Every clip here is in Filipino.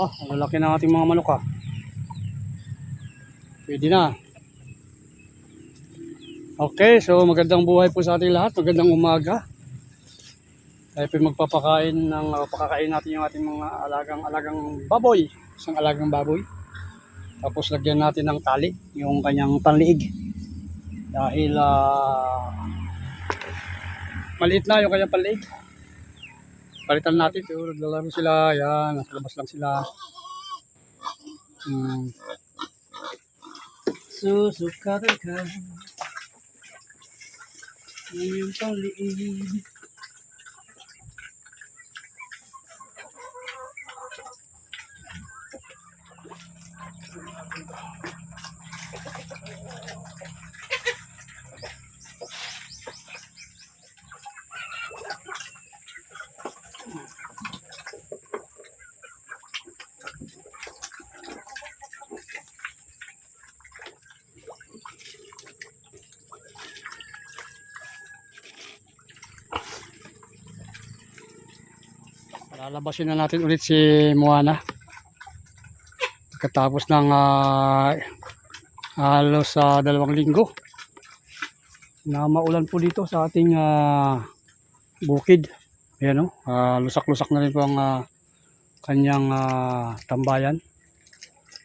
Ah, ang lalaki ng ating mga manok ah. Pwede na. Okay, so magandang buhay po sa ating lahat. Magandang umaga. Tayo po magpapakain ng uh, pakakain natin yung ating mga alagang alagang baboy. Isang alagang baboy. Tapos lagyan natin ng tali yung kanyang panliig. Dahil ah, maliit na yung kanyang panliig. Palitan natin. So, naglalaro sila. Yan, nasa labas lang sila. Hmm. Susukatan ka. Yung panliig. Lalabasin na natin ulit si Moana. Pagkatapos ng ah, halos sa dalawang linggo na maulan po dito sa ating ah, bukid. Ayan o, ah, lusak-lusak na rin po ang ah, kanyang ah, tambayan.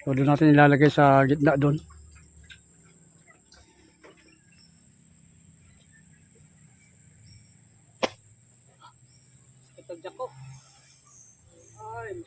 So doon natin ilalagay sa gitna doon. Tadyak ko. Ay, masakit ang tadyak pa. Ah. Hindi makapag-pierce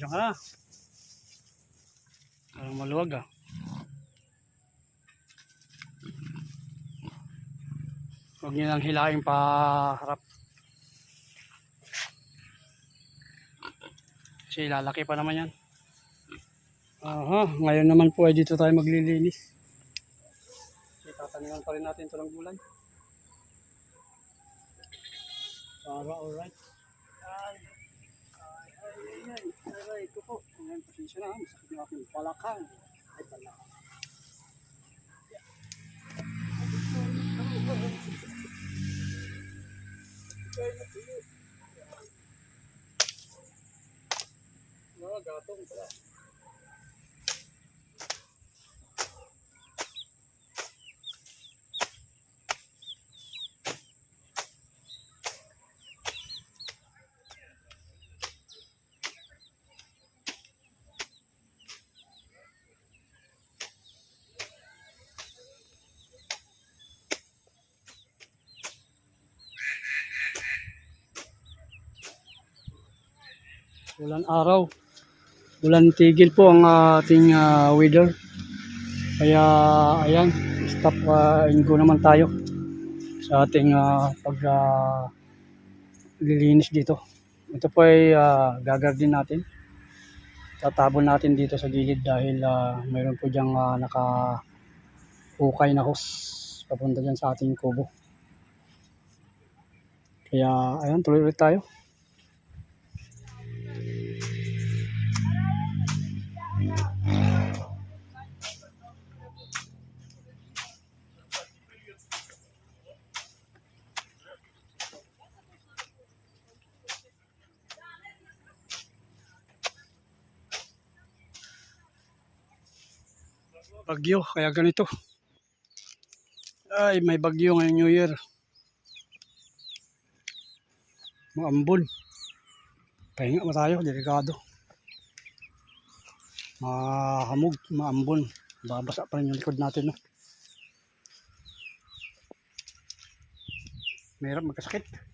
Diyan ka na. Parang maluwag ah. Huwag niyo nang hilaing pa harap. Kasi lalaki pa naman yan. Aha, ngayon naman po ay dito tayo maglilinis. Kasi tataniman pa rin natin ito ng gulay. Para alright. Ay. Ay, ito po. Ngayon, pasensya na, masakit yung aking palakang. Ay, palakang. Ah, gatong pala. Ulan araw. Ulan tigil po ang ating ah, weather. Kaya ayan, stop uh, ko naman tayo sa ating ah, pag ah, lilinis dito. Ito po ay uh, gagardin natin. Tatabon natin dito sa gilid dahil ah, mayroon po diyang uh, naka hukay na hose papunta dyan sa ating kubo. Kaya ayan, tuloy ulit tayo. Bagyo, kaya ganito. Ay, may bagyo ngayong New Year. Maambon. Pahinga mo tayo, delikado. Mahamog, maambon. Babasa pa rin yung likod natin, no? Mahirap magkasakit.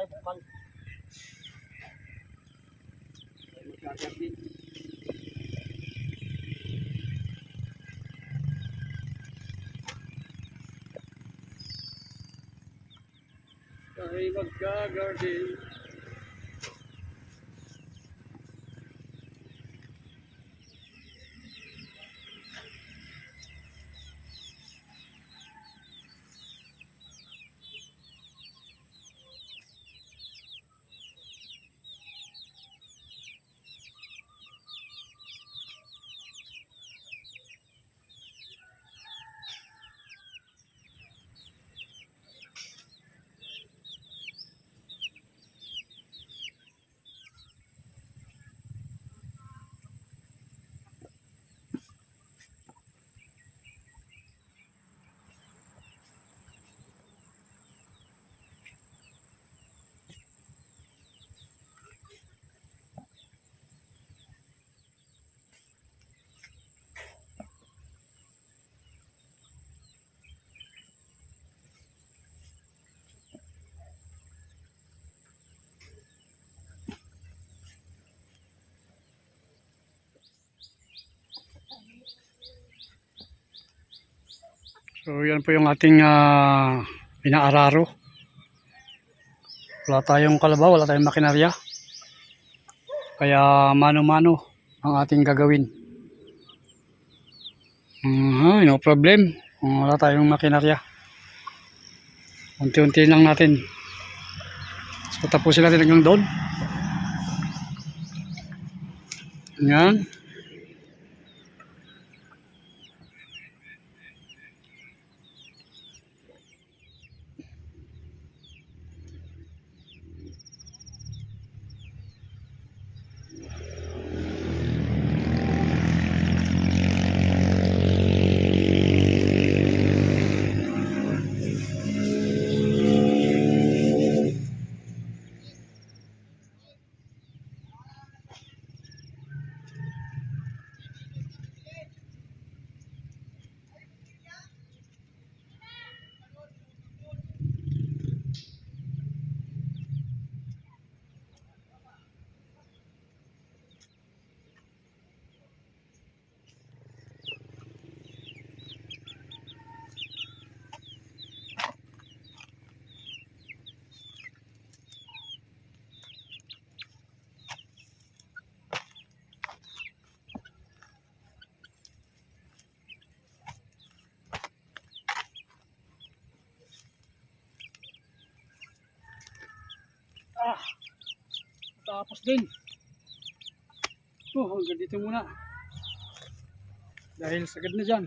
Tayo, bukal. Ay, magkakayat din. Ay, magkagarden. So yan po yung ating ah, pinaararo. Wala tayong kalabaw, wala tayong makinarya. Kaya mano-mano ang ating gagawin. Mhm, no problem. Wala tayong makinarya. Unti-unti lang natin. So tapusin natin hanggang doon. Yan. Ah, tapos din. Oh, hanggang dito muna. Dahil sagad na dyan.